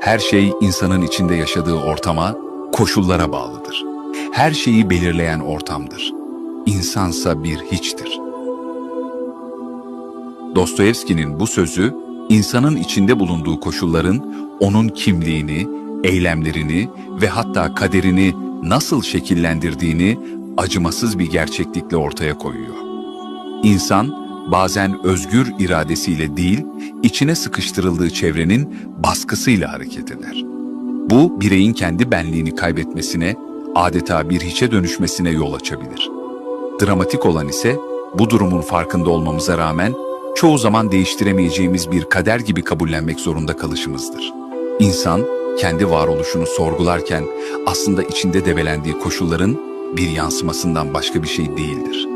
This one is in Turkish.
Her şey insanın içinde yaşadığı ortama, koşullara bağlıdır. Her şeyi belirleyen ortamdır. İnsansa bir hiçtir. Dostoyevski'nin bu sözü, insanın içinde bulunduğu koşulların onun kimliğini, eylemlerini ve hatta kaderini nasıl şekillendirdiğini acımasız bir gerçeklikle ortaya koyuyor. İnsan bazen özgür iradesiyle değil, içine sıkıştırıldığı çevrenin baskısıyla hareket eder. Bu bireyin kendi benliğini kaybetmesine, adeta bir hiçe dönüşmesine yol açabilir. Dramatik olan ise bu durumun farkında olmamıza rağmen çoğu zaman değiştiremeyeceğimiz bir kader gibi kabullenmek zorunda kalışımızdır. İnsan kendi varoluşunu sorgularken aslında içinde debelendiği koşulların bir yansımasından başka bir şey değildir.